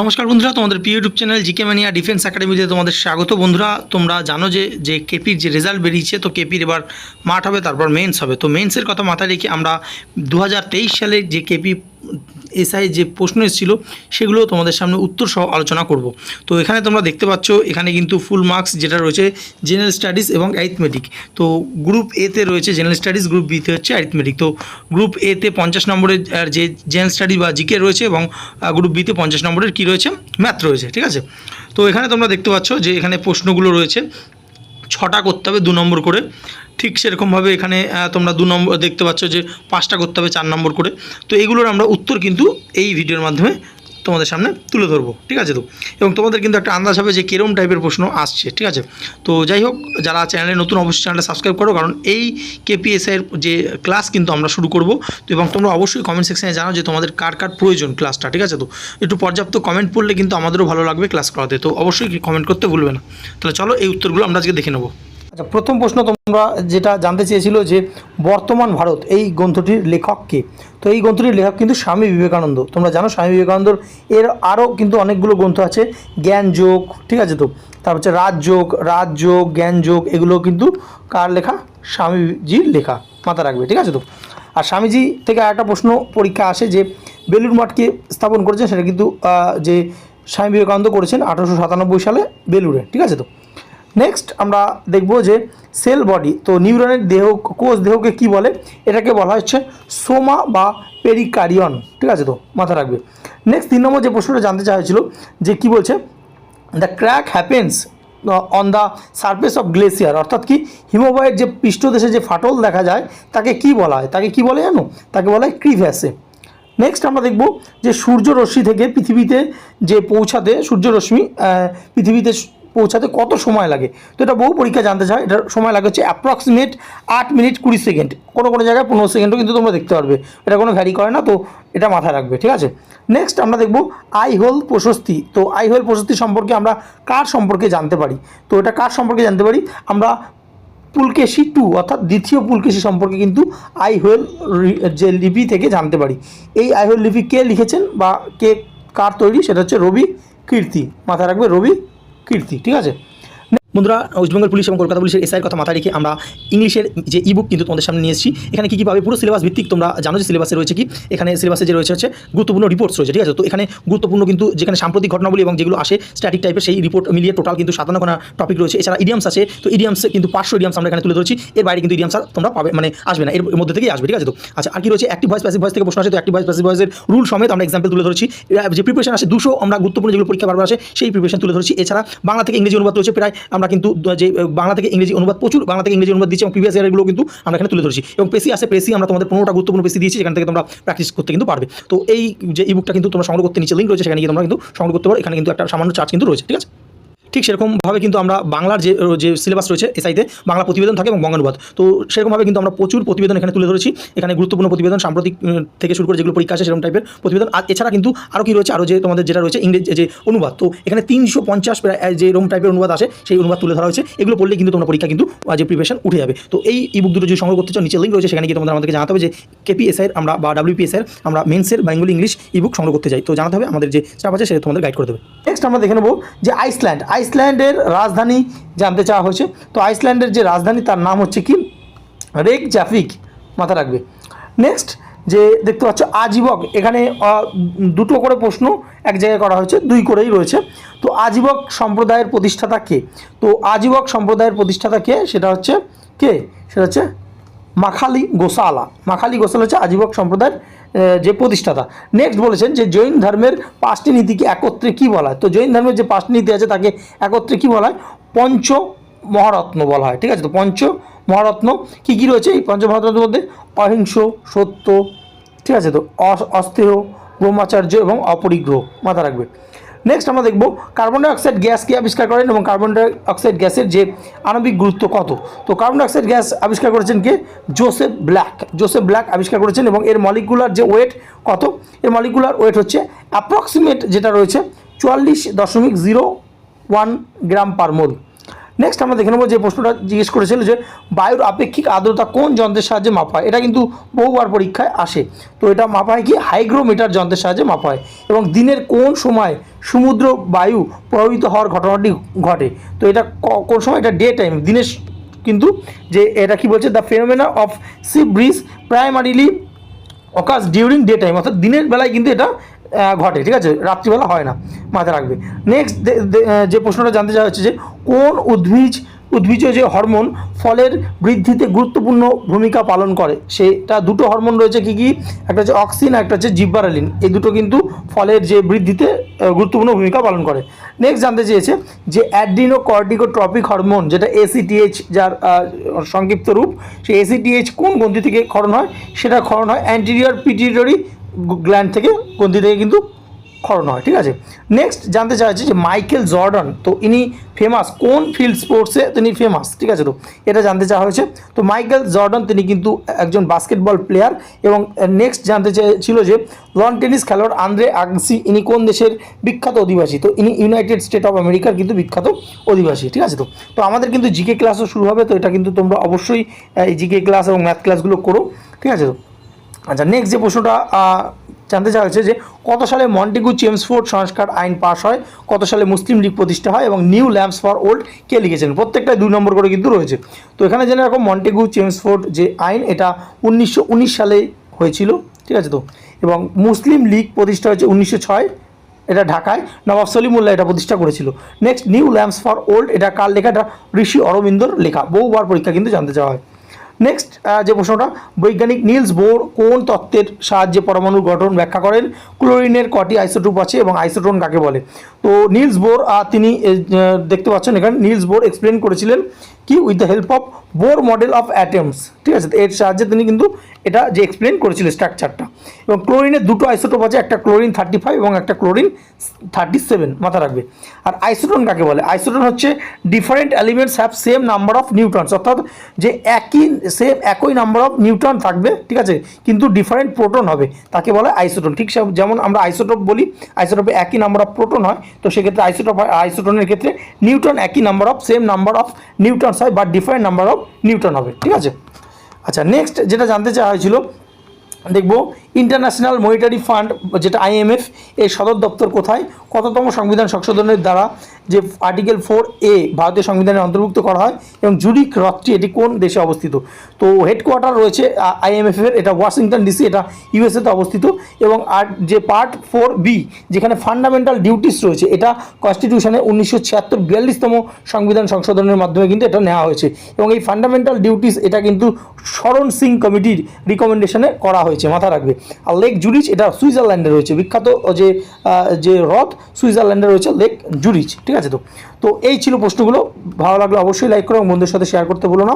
নমস্কার বন্ধুরা, তোমাদের প্রিয় YouTube channel GK mania defence একাডেমিতে তোমাদের স্বাগত বন্ধুরা। তোমরা জানো যে যে কেপির যে রেজাল্ট বেরিয়েছে, তো কেপির এবার মাঠ হবে, তারপর মেন্স হবে। তো মেন্সের কথা মাথায় রেখে আমরা দু হাজার তেইশ সালে যে কেপি এসআই যে প্রশ্ন এসেছিল সেগুলো তোমাদের সামনে উত্তর সহ আলোচনা করব। তো এখানে তোমরা দেখতে পাচ্ছ, এখানে কিন্তু ফুল মার্কস যেটা রয়েছে জেনারেল স্টাডিজ এবং অ্যারিথমেটিক তো গ্রুপ এতে রয়েছে জেনারেল স্টাডিজ গ্রুপ বিতে হচ্ছে অ্যারিথমেটিক তো গ্রুপ এতে পঞ্চাশ নম্বরের যে জেনারেল স্টাডি বা জিকে রয়েছে এবং গ্রুপ বিতে পঞ্চাশ নম্বরের কী রয়েছে? ম্যাথ রয়েছে, ঠিক আছে? তো এখানে তোমরা দেখতে পাচ্ছ যে এখানে প্রশ্নগুলো রয়েছে। ছটা করতে হবে, দু নম্বর করে। ঠিক সেরকমভাবে এখানে তোমরা দু নম্বর, দেখতে পাচ্ছ যে পাঁচটা করতে হবে চার নম্বর করে। তো এগুলোর আমরা উত্তর কিন্তু এই ভিডিওর মাধ্যমে তোমাদের সামনে তুলে ধরবো, ঠিক আছে তো? এবং তোমাদের কিন্তু একটা আন্দাজ হবে যে কিরম টাইপের প্রশ্ন আসছে, ঠিক আছে? তো যাই হোক, যারা চ্যানেলে নতুন অবশ্যই চ্যানেলটা সাবস্ক্রাইব করো, কারণ এই কেপিএসআইয়ের যে ক্লাস কিন্তু আমরা শুরু করব। তো এবং তোমরা অবশ্যই কমেন্ট সেকশনে জানাও যে তোমাদের কার কার প্রয়োজন ক্লাসটা ঠিক আছে তো? একটু পর্যাপ্ত কমেন্ট পড়লে কিন্তু আমাদেরও ভালো লাগবে ক্লাস করাতে, তো অবশ্যই কমেন্ট করতে ভুলবে না। তাহলে চলো এই উত্তরগুলো আমরা আজকে দেখে নেব। আচ্ছা প্রথম প্রশ্ন তোমরা যেটা জানতে চেয়েছিল যে বর্তমান ভারত, এই গ্রন্থটির লেখক কে? তো এই গ্রন্থটির লেখক কিন্তু স্বামী বিবেকানন্দ। তোমরা জানো স্বামী বিবেকানন্দর এর আরও কিন্তু অনেকগুলো গ্রন্থ আছে, জ্ঞান যোগ, ঠিক আছে তো? তারপর হচ্ছে রাজযোগ রাজযোগ জ্ঞান যোগ, এগুলো কিন্তু কার লেখা? স্বামীজির লেখা, মাথা রাখবে, ঠিক আছে তো? আর স্বামীজি থেকে একটা প্রশ্ন পরীক্ষা আসে যে বেলুর মঠকে স্থাপন করেছেন? সেটা কিন্তু যে স্বামী বিবেকানন্দ করেছেন আঠারোশো সাতানব্বই সালে বেলুরে ঠিক আছে তো? নেক্সট আমরা দেখব যে সেল বডি তো নিউরনের দেহ, কোষ দেহকে কি বলে? এটাকে বলা হচ্ছে সোমা বা পেরিকারিয়ন ঠিক আছে তো? মাথা রাখবে। নেক্সট তিন নম্বর যে প্রশ্নটা জানতে হয়েছিল যে কি বলছে? The crack happens on the surface of glacier অর্থাৎ কি হিমোবায়ের যে পৃষ্ঠদেশে যে ফাটল দেখা যায়, তাকে কি বলা হয়? তাকে কি বলে জানো? তাকে বলা হয় ক্রিভ্যাসে নেক্সট আমরা দেখব যে সূর্যরশ্মি থেকে পৃথিবীতে যে পৌঁছাতে সূর্যরশ্মি পৃথিবীতে পৌঁছাতে কত সময় লাগে? তো এটা বহু পরীক্ষা জানতে চায় এটার সময় লাগে হচ্ছে অ্যাপ্রক্সিমেট আট মিনিট কুড়ি সেকেন্ড। কোনো কোনো জায়গায় পনেরো সেকেন্ডও কিন্তু তোমরা দেখতে পারবে। এটা কোনো ভ্যারি করে না, তো এটা মাথায় রাখবে, ঠিক আছে? নেক্সট আমরা দেখব আই হোল প্রশস্তি। তো আই হোল প্রশস্তি সম্পর্কে আমরা কার সম্পর্কে জানতে পারি? তো এটা কার সম্পর্কে জানতে পারি? আমরা পুলকেশি টু, অর্থাৎ দ্বিতীয় পুলকেশি সম্পর্কে কিন্তু আই হোয়েল যে লিপি থেকে জানতে পারি। এই আই হোয়েল লিপি কে লিখেছেন বা কে কার তৈরি? সেটা হচ্ছে রবি কীর্তি। মাথায় রাখবে রবি কীর্তি ঠিক আছে? বন্ধুরা ওয়েস্টবেঙ্গল পুলিশ এবং কলকাতা পুলিশের এসআইয়ের কথা মাথায় রেখে আমরা ইংলিশের যে ইবুক কিন্তু তোমাদের সামনে নিয়ে এসেছি। এখানে কী কী পাবে? পুরো সিলেবাস ভিত্তিক তোমরা জানো যে সিলেবাসে রয়েছে কি? এখানে সিলেবাসে যে রয়েছে হচ্ছে গুরুত্বপূর্ণ রিপোর্টস রয়েছে, ঠিক আছে? তো এখানে গুরুত্বপূর্ণ কিন্তু যেখানে সাম্প্রতিক ঘটনাবলী এবং যেগুলো আসে স্ট্যাটিক টাইপের সেই রিপোর্ট মিলিয়ে টোটাল কিন্তু সাতান্নখানা টপিক রয়েছে। এছাড়া ইডিয়ামস আছে, তো ইডিয়ামস কিন্তু পাঁচশো ইডিয়ামস আমরা এখানে তুলে ধরছি। এর বাইরে কিন্তু ইডিয়ামস তোমরা পাবে মানে আসবে না। এর মধ্যে থেকেই আসবে, ঠিক আছে? তো আচ্ছা আর কি রয়েছে? অ্যাক্টিভ ভয়েস প্যাসিভ ভয়েস থেকে প্রশ্ন আছে তো অ্যাক্টিভ ভয়েস প্যাসিভ ভয়েসের রুল সমেত আমরা এক্সাম্পল তুলে ধরছি। যে প্রিপারেশন আছে দুশো আমরা গুরুত্বপূর্ণ যেগুলো পরীক্ষা বারবার আসে, সেই প্রিপারেশন তুলে ধরছি। এছাড়া বাংলা থেকে ইংরেজি অনুবাদ রয়েছে, প্রায় কিন্তু যে বাংলা থেকে ইংরেজি অনুবাদ, প্রচুর বাংলা থেকে ইংরেজি অনুবাদ দিচ্ছি এবং প্রিভিয়াস ইয়ারগুলো কিন্তু আমরা এখানে তুলে ধরেছি। এবং পেসি আছে পেসি আমরা তোমাদের পনেরোটা গুরুত্বপূর্ণ পেসি দিয়েছি, যেখান থেকে তোমরা প্র্যাকটিস করতে কিন্তু পারবে। তো এই যে ইবুকটা কিন্তু তোমরা সংগ্রহ করতে নিচে লিঙ্ক রয়েছে, সেখানে গিয়ে তোমরা কিন্তু সংগ্রহ করতে পারো। এখানে কিন্তু একটা সামান্য চার্জ কিন্তু রয়েছে, ঠিক আছে? ঠিক সেরকমভাবে কিন্তু আমরা বাংলার যে যে সিলেবাস রয়েছে এসআইতে বাংলা প্রতিবেদন থাকে এবং বঙ্গানুবাদ। তো সেরকমভাবে কিন্তু আমরা প্রচুর প্রতিবেদন এখানে তুলে ধরেছি। এখানে গুরুত্বপূর্ণ প্রতিবেদন, সাম্প্রতিক থেকে শুরু করে যেগুলো পরীক্ষা আছে সেরকম টাইপের প্রতিবেদন। আর এছাড়া কিন্তু আরও কি রয়েছে? আরও যে তোমাদের যেটা রয়েছে ইংরেজি, যে অনুবাদ। তো এখানে তিনশো পঞ্চাশ যে রকম টাইপের অনুবাদ আসে, সেই অনুবাদ তুলে ধরা হয়েছে। এগুলো পড়লে কিন্তু তোমরা পরীক্ষা কিন্তু যে প্রিপারেশন উঠে যাবে। তো এই ইবুক দুটো যদি সংগ্রহ করতে চাও, নিচে লিঙ্ক রয়েছে, সেখানে গিয়ে তোমাদের আমাদেরকে জানাতে হবে যে কেপিএসআইয়ের আমরা, বা ডাব্লিউপিএসআইয়ের আমরা মেন্সের বেঙ্গলি ইংলিশ ইবুক সংগ্রহ করতে যাই। তো জানাতে হবে আমাদের যে স্টাফ আছে সেটা তোমাদের গাইড করে দেবে। নেক্সট আমরা দেখে নেব যে আইসল্যান্ড আইসল্যান্ডের রাজধানী জানতে চাওয়া হয়েছে। তো আইসল্যান্ডের যে রাজধানী, তার নাম হচ্ছে কি? রেক জাফিক মাথা রাখবে। নেক্সট যে দেখতে পাচ্ছ, আজীবক, এখানে দুটো করে প্রশ্ন এক জায়গায় করা হয়েছে, দুই করেই রয়েছে। তো আজীবক সম্প্রদায়ের প্রতিষ্ঠাতা কে? তো আজীবক সম্প্রদায়ের প্রতিষ্ঠাতা কে? সেটা হচ্ছে কে? সেটা হচ্ছে মাখালি গোসালা। মাখালি গোসালা হচ্ছে আজীবক সম্প্রদায়ের যে প্রতিষ্ঠাতা। নেক্সট বলেছেন যে জৈন ধর্মের পাঁচটি নীতিকে একত্রে কি বলা হয়? তো জৈন ধর্মের যে পাঁচটি নীতি আছে তাকে একত্রে কি বলা হয়? পঞ্চ মহারত্ন বলা হয়, ঠিক আছে? তো পঞ্চ মহারত্ন কী কী রয়েছে এই পঞ্চ মহারত্নের মধ্যে? অহিংস, সত্য, ঠিক আছে? তো অস্থেহ ব্রহ্মাচার্য এবং অপরিগ্রহ। মাথা রাখবে। নেক্সট আমরা দেখব কার্বন ডাইঅক্সাইড গ্যাস কি আবিষ্কার করেন এবং কার্বন ডাইঅক্সাইড গ্যাসের যে আণবিক গুরুত্ব কত? তো কার্বন ডাইঅক্সাইড গ্যাস আবিষ্কার করেছেন কে? জোসেফ ব্ল্যাক জোসেফ ব্ল্যাক আবিষ্কার করেছেন এবং এর মলিকুলার যে ওয়েট কত? এর মলিকুলার ওয়েট হচ্ছে অ্যাপ্রক্সিমেট যেটা রয়েছে চুয়াল্লিশ দশমিক zero one gram per mole next আমরা দেখে নেব যে প্রশ্নটা জিজ্ঞেস করেছিল যে বায়ুর আপেক্ষিক আর্দ্রতা কোন যন্ত্রের সাহায্যে মাপা হয় এটা কিন্তু বহুবার পরীক্ষায় আসে। তো এটা মাপা হয় কি? হাইগ্রোমিটার যন্ত্রের সাহায্যে মাপা হয় এবং দিনের কোন সময় সমুদ্র বায়ু প্রভাবিত হওয়ার ঘটনাটি ঘটে? তো এটা কোন সময়? এটা ডে টাইম। দিনের কিন্তু যে এটা কি বলছে? The phenomena of sea breeze primarily occurs during day time অর্থাৎ দিনের বেলায় কিন্তু এটা ঘটে, ঠিক আছে? রাত্রিবেলা হয় না, মাথায় রাখবে। নেক্সট যে প্রশ্নটা জানতে চাওয়া হচ্ছে যে, কোন উদ্ভিজ উদ্ভিজ যে হরমোন, ফলের বৃদ্ধিতে গুরুত্বপূর্ণ ভূমিকা পালন করে? সেটা দুটো হরমোন রয়েছে কি কি? একটা হচ্ছে অক্সিন একটা হচ্ছে জিব্বারালিন। এই দুটো কিন্তু ফলের যে বৃদ্ধিতে গুরুত্বপূর্ণ ভূমিকা পালন করে। নেক্সট জানতে চেয়েছে যে অ্যাড্রিনো কর্টিকোট্রপিক হরমোন, যেটা এসিটিএইচ যার সংক্ষিপ্ত রূপ, সেই এসিটিএইচ কোন গ্রন্থি থেকে ক্ষরণ হয়? সেটা ক্ষরণ হয় অ্যান্টিরিয়র পিটিউটারি গ্ল্যান্ড থেকে গ্রন্থি থেকে কিন্তু ক্ষরণ হয়, ঠিক আছে? নেক্সট জানতে হচ্ছে যে মাইকেল জর্ডন, তো ইনি ফেমাস কোন ফিল্ড স্পোর্টসে তিনি ফেমাস ঠিক আছে তো? এটা জানতে চাওয়া হয়েছে। তো মাইকেল জর্ডন তিনি কিন্তু একজন বাস্কেটবল প্লেয়ার এবং নেক্সট জানতে চেয়েছিল যে লন টেনিস খেলোয়াড় আন্দ্রে আগসি ইনি কোন দেশের বিখ্যাত অধিবাসী? তো ইনি ইউনাইটেড স্টেট অফ আমেরিকার কিন্তু বিখ্যাত অধিবাসী, ঠিক আছে তো? তো আমাদের কিন্তু জিকে ক্লাসও শুরু হবে, তো এটা কিন্তু তোমরা অবশ্যই জিকে ক্লাস এবং ম্যাথ ক্লাসগুলো করো, ঠিক আছে তো? আচ্ছা নেক্সট যে প্রশ্নটা জানতে চাওয়া হচ্ছে যে কত সালে মন্টিগু চেমসফোর্ড সংস্কার আইন পাস হয়, কত সালে মুসলিম লীগ প্রতিষ্ঠা হয় এবং নিউ ল্যাম্পস ফর ওল্ড কে লিখেছেন? প্রত্যেকটা দুই নম্বর করে কিন্তু রয়েছে। তো এখানে জেনে রাখো, মন্টেগু চেমসফোর্ড যে আইন, এটা উনিশশো উনিশ সালে হয়েছিল, ঠিক আছে তো? এবং মুসলিম লীগ প্রতিষ্ঠা হয়েছে উনিশশো ছয়, এটা ঢাকায়। নবাব সলিমুল্লাহ এটা প্রতিষ্ঠা করেছিল। Next new lamps for old, এটা কার লেখা? এটা ঋষি অরবিন্দর লেখা। বহুবার পরীক্ষা কিন্তু জানতে চাওয়া হয়। নেক্সট যে প্রশ্নটা, বৈজ্ঞানিক নীলস বোর কোন তত্ত্বের সাহায্যে পরমাণুর গঠন ব্যাখ্যা করেন? ক্লোরিনের কটি আইসোটোপ আছে এবং আইসোটোন কাকে বলে? তো নীলস বোর তিনি দেখতে পাচ্ছেন এখানে, নীলস বোর এক্সপ্লেন করেছিলেন কি? With the help of Bohr model of atoms ঠিক আছে, এর সাহায্যে তিনি কিন্তু এটা যে এক্সপ্লেন করেছিলেন স্ট্রাকচারটা এবং ক্লোরিনের দুটো আইসোটোপ আছে, একটা ক্লোরিন থার্টি ফাইভ এবং একটা ক্লোরিন থার্টি সেভেন মাথা রাখবে। আর আইসোটোন কাকে বলে? আইসোটোন হচ্ছে different elements have same number of neutrons অর্থাৎ যে একই সেম একই নাম্বার অফ নিউট্রন থাকবে, ঠিক আছে, কিন্তু ডিফারেন্ট প্রোটন হবে, তাকে বলে আইসোটোন ঠিক যেমন আমরা আইসোটোপ বলি আইসোটোপে একই নাম্বার অফ প্রোটন হয়, তো সেক্ষেত্রে আইসোটোপ আইসোটোনের ক্ষেত্রে নিউটন একই number of same number of neutrons হয় বা ডিফারেন্ট নাম্বার অফ নিউটন হবে, ঠিক আছে? আচ্ছা নেক্সট যেটা জানতে চাওয়া হয়েছিল দেখব ইন্টারন্যাশনাল মনিটারি ফান্ড, যেটা আইএমএফ এর সদর দপ্তর কোথায়? কততম সংবিধান সংশোধনের দ্বারা যে আর্টিকেল ফোর এ ভারতীয় সংবিধানে অন্তর্ভুক্ত করা হয় এবং জুরিক হ্রদটি এটি কোন দেশে অবস্থিত? তো হেডকোয়ার্টার রয়েছে আইএমএফ এর এটা ওয়াশিংটন ডিসি, এটা ইউএসএতে অবস্থিত এবং আর যে পার্ট ফোর বি, যেখানে ফান্ডামেন্টাল ডিউটিস রয়েছে, এটা কনস্টিটিউশনে উনিশশো ছিয়াত্তর বিয়াল্লিশতম সংবিধান সংশোধনের মাধ্যমে কিন্তু এটা নেওয়া হয়েছে এবং এই ফান্ডামেন্টাল ডিউটিস এটা কিন্তু শরণ সিং কমিটির রিকমেন্ডেশনে করা হয়েছে মাথা রাখবে। আর লেক জুরিচ এটা সুইজারল্যান্ডে রয়েছে। বিখ্যাত যে যে হ্রদ, সুইজারল্যান্ডে রয়েছে লেক জুরিচ ঠিক আছে তো? তো এই ছিল প্রশ্নগুলো। ভালো লাগল অবশ্যই লাইক করো এবং বন্ধুর সাথে শেয়ার করতে ভুলো না।